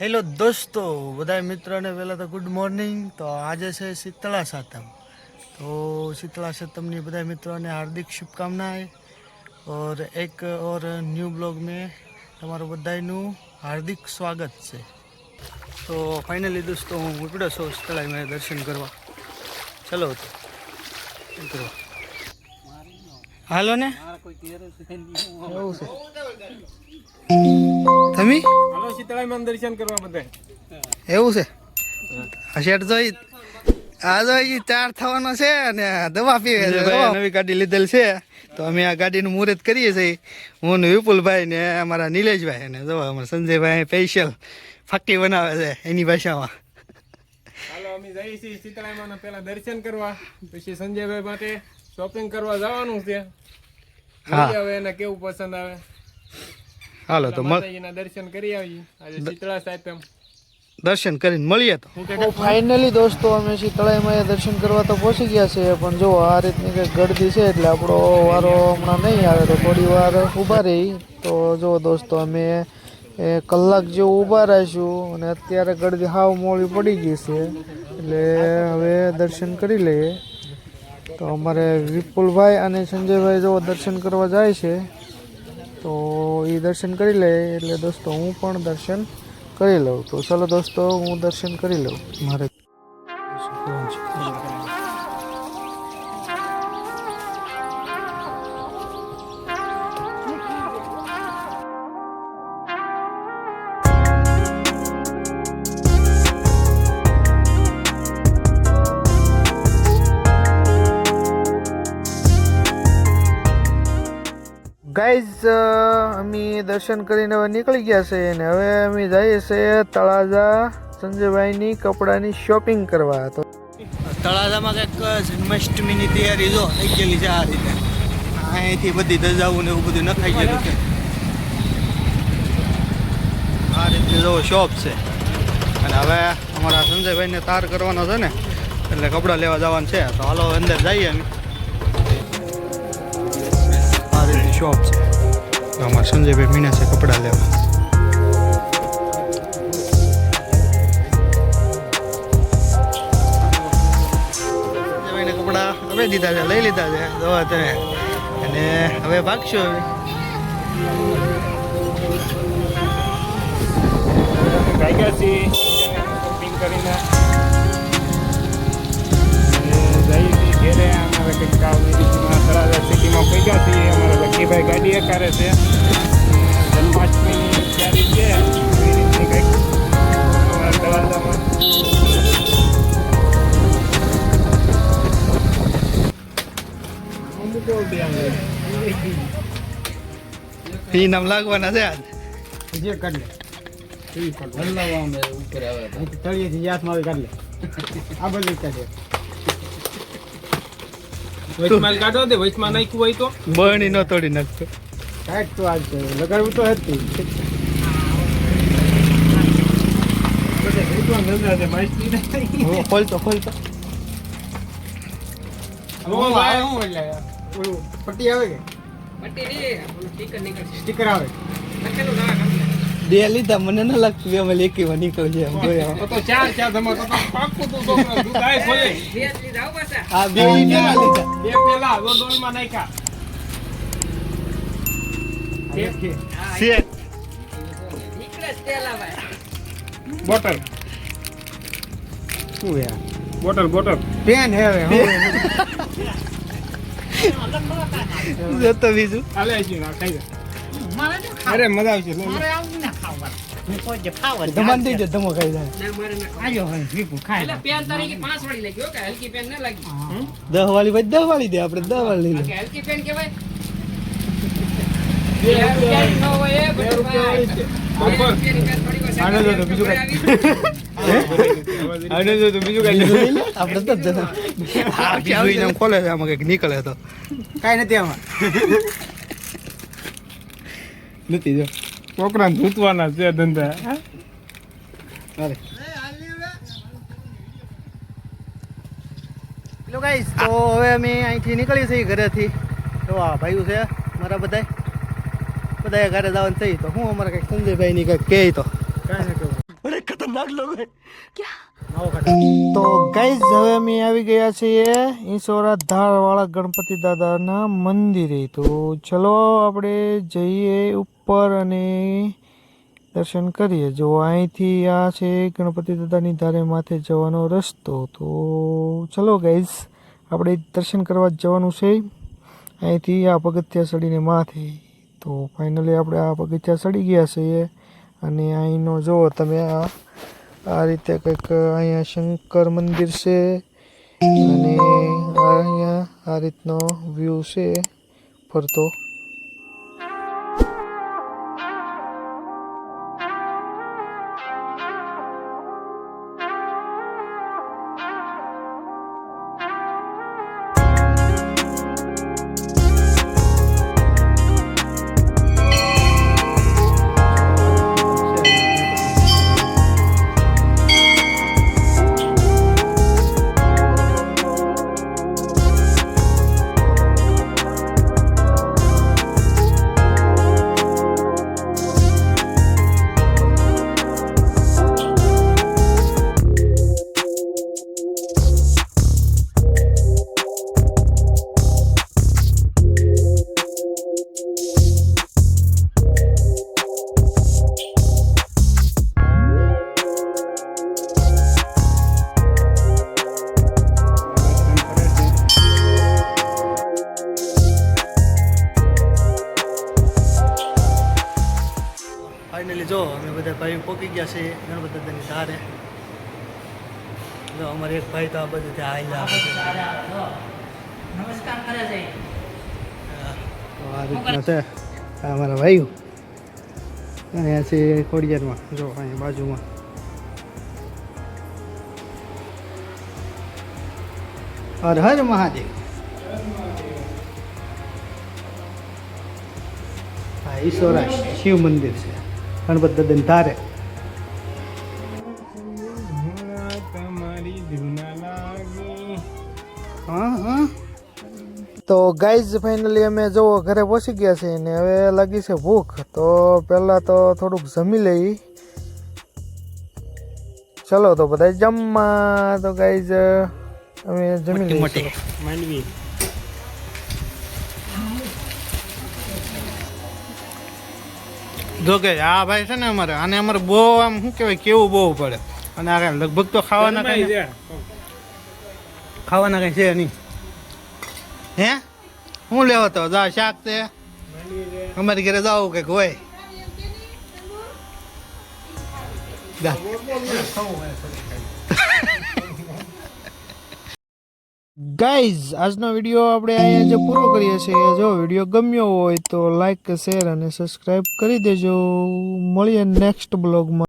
Hello દોસ્તો બધા મિત્રોને પહેલાં તો ગુડ મોર્નિંગ તો આજે છે શીતળા સાતમ. તો શીતળા સાતમની બધા મિત્રોને હાર્દિક શુભકામનાએ ઓર એક ઓર ન્યૂ બ્લોગ મેં તમારું બધાનું હાર્દિક સ્વાગત છે. તો ફાઇનલી દોસ્તો, હું ઉપડ્યો છું શીતળાએ મેં દર્શન કરવા. ચલો તો હાલો ને. એવું છે. તમે? હાલો શીતળામાં દર્શન કરવા બધા. એવું છે? આ શેઠ જોઈ આ જોઈ ચાર થવાનો છે અને દવા પીવે છે. નવી ગાડી લીધેલ છે. તો અમે આ ગાડીનું મુહૂર્ત કરીએ છીએ. હું ને વિપુલભાઈ ને અમારા નિલેશભાઈ ને જો અમારા સંજયભાઈ સ્પેશિયલ ફાકી બનાવે છે એની ભાષામાં. હાલો અમે જઈએ છીએ શીતળામાં પહેલા દર્શન કરવા. પછી સંજયભાઈ માટે શોપિંગ કરવા જવાનું છે. હવે એને કેવું પસંદ આવે. હાલો તો માતાજીના દર્શન કરી આવીએ. આજે શીતળા એમ. દર્શન કરીને મળીએ તો. ફાઇનલી દોસ્તો અમે શીતળાઈમાં દર્શન કરવા તો પહોંચી ગયા છે પણ જો આ રીતની કંઈક ગળદી છે એટલે આપણો વારો હમણાં નહીં આવે તો થોડી વાર ઊભા રહી. તો જો દોસ્તો અમે એ કલાક જેવું ઊભા રહીશું અને અત્યારે ગળદી હાવ મોડી પડી ગઈ છે એટલે હવે દર્શન કરી લઈએ. તો અમારે વિપુલભાઈ અને સંજયભાઈ જો દર્શન કરવા જાય છે, તો એ દર્શન કરી લે. એટલે દોસ્તો, હું પણ દર્શન કરી લઉં. તો ચલો દોસ્તો, હું દર્શન કરી લઉં. મારે ગાઈઝ અમે દર્શન કરીને હવે નીકળી ગયા છે અને હવે અમે જઈએ છીએ તળાજા સંજયભાઈની કપડાની શોપિંગ કરવા. તો તળાજામાં કંઈક જન્માષ્ટમીની તૈયારી જો થઈ ગયેલી છે આ રીતે. અહીંથી બધી ધજાઓ ને એવું બધું નખાઈ ગયેલું છે. આ રીતે જો શોપ છે. અને હવે અમારા સંજયભાઈને તાર કરવાનો છે ને, એટલે કપડાં લેવા જવાનું છે. તો હાલો અંદર જઈએ અમે. શોપ છે અમારા સંજયભાઈ મીના છે કપડાં લેવા. સંજયભાઈને કપડાં હવે દીધા છે, લઈ લીધા છે, દવા તમે અને હવે ભાગશું હવે. કરીને. અમારા ભાઈ ગાડી કરે છે. જન્માષ્ટમીની તૈયારી છે. એ રીતની કંઈક અમારા તળાજામાં નામ લાગવાના છે આજ? જે કાઢ લે. તળિયેથી હાથમાં આવી કાઢ લે. આ બધું કાઢે વચમાં કાઢો દે વચમાં નાખ્યું હોય તો. બરણી ન તોડી નાખતો કાઢ તો આજ લગાડવું તો હતું. ખોલતો ખોલતો. પટ્ટી આવે કે? સ્ટીકર આવે. બે લીધા મને ન લાગતું બે એમ તો ચાર ચાર ધમા તો તો તું છોકરો દૂધ ખોલે. આ બે લીધા. દો ડોલમાં નાખ્યા બોટલ. શું યાર? Bottle bottle. પેન હે હવે જતો બીજું. હાલે છે ના ખાઈ જા જાય ધમો ખાઈ જાય પેન તરીકે પાંચ વાળી લાગી કે હલકી પેન ના લાગી? દહ વાળી ભાઈ દહ વાળી દે આપણે દહ વાળી લઈ હલકી પેન કહેવાય? ન હોય. હોય પેન કઈ. નીકળે તો. કાઈ નથી આમાં. નથી જો. છોકરા ધૂતવાના છે ધંધા. હેલો ગાઈસ તો હવે અમે અહીંથી નીકળી છીએ ઘરેથી. તો આ ભાઈઓ છે મારા બધા બધા ઘરે જવાનું થઈ તો. હું અમારે કંઈક સંજયભાઈની કંઈક કહે તો. કાઈ નથી તો ગાઈઝ હવે અમે આવી ગયા છીએ ઈશ્વરા ધારવાળા ગણપતિ દાદાના મંદિરે. તો ચલો આપણે જઈએ ઉપર અને દર્શન કરીએ. જો અહીંથી આ છે ગણપતિ દાદાની ધારે માથે જવાનો રસ્તો, તો ચલો ગાઈઝ આપણે દર્શન કરવા જ જવાનું છે. અહીંથી આ પગથિયા ચડીને માથે. તો ફાઇનલી આપણે આ પગથિયા ચડી ગયા છીએ. અને અહીંનો જુઓ તમે આ આ રીતે કંઈક અહીંયા શંકર મંદિર છે અને અહીંયા આ રીતનો વ્યૂ છે ફરતો. ફાઇનલી જો અમે બધા ભાઈઓ પોકી ગયા છે બધા દાદાની ધારે. જો અમારે એક ભાઈ તો આ બધું ત્યાં આવેલા નમસ્કાર કરે છે. આ રીતના છે અમારા ભાઈઓ. અહીંયા છે ખોડિયારમાં જો અહીંયા બાજુમાં. હર હર મહાદેવ. હા ઈશ્વરા શિવ મંદિર છે. ગણપત ધારે તમારી ધૂના લાગી હા હા તો ગાઈઝ ફાઇનલી અમે જો ઘરે પહોંચી ગયા છે ને હવે લાગી છે ભૂખ. તો પહેલાં તો થોડુંક જમી લઈ ચલો તો બધા જમવા. તો ગાઈઝ અમે જમી લઈએ. માંડવી. જો કે આ ભાઈ છે ને અમારે આને અમારે બહુ આમ શું કહેવાય કેવું બહુ પડે. અને આ કાંઈ લગભગ તો ખાવાના કઈ ખાવાના કઈ છે નહીં. હે? શું લેવો તો જા શાક છે? અમારી ઘરે જાવું કંઈક હોય. ગાઈઝ આજનો વીડિયો આપણે અહીંયા જે પૂરો કરીએ છીએ, જો વીડિયો ગમ્યો હોય તો લાઈક શેર અને સબસ્ક્રાઈબ કરી દેજો. મળીએ નેક્સ્ટ બ્લોગમાં